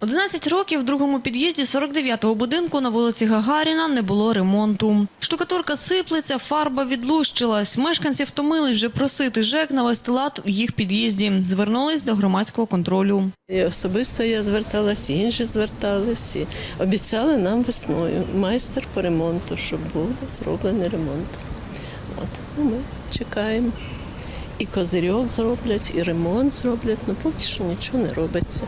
11 років в другому під'їзді 49-го будинку на вулиці Гагаріна не було ремонту. Штукатурка сиплеться, фарба відлущилась. Мешканці втомились вже просити ЖЕК навести лад у їх під'їзді. Звернулись до громадського контролю. І особисто я зверталась, і інші звертались, і обіцяли нам весною майстер по ремонту, що буде зроблений ремонт. От, ну, ми чекаємо. І козирьок зроблять, і ремонт зроблять, ну поки що нічого не робиться.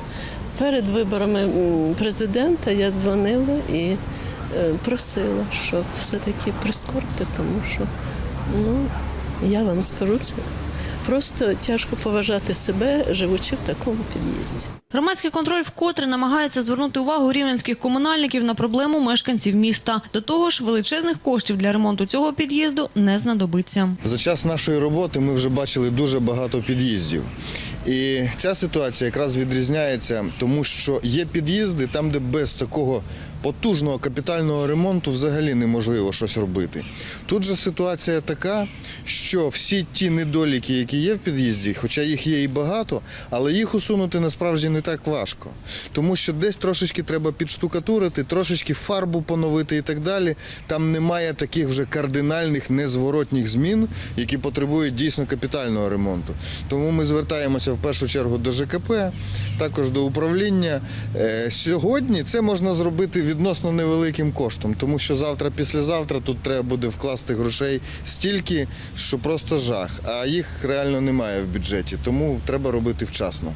Перед виборами президента я дзвонила і е, просила, щоб все-таки прискорити, тому що ну, я вам скажу це. Просто тяжко поважати себе, живучи в такому під'їзді. Громадський контроль вкотре намагається звернути увагу рівненських комунальників на проблему мешканців міста. До того ж, величезних коштів для ремонту цього під'їзду не знадобиться. За час нашої роботи ми вже бачили дуже багато під'їздів. І ця ситуація якраз відрізняється, тому що є під'їзди там, де без такого потужного капітального ремонту взагалі неможливо щось робити. Тут же ситуація така, що всі ті недоліки, які є в під'їзді, хоча їх є і багато, але їх усунути насправді не так важко. Тому що десь трошечки треба підштукатурити, трошечки фарбу поновити і так далі. Там немає таких вже кардинальних незворотніх змін, які потребують дійсно капітального ремонту. Тому ми звертаємося в першу чергу до ЖКП, також до управління. Е, Сьогодні це можна зробити відносно невеликим коштом, тому що завтра, післязавтра тут треба буде вкласти грошей стільки, що просто жах. А їх реально немає в бюджеті, тому треба робити вчасно.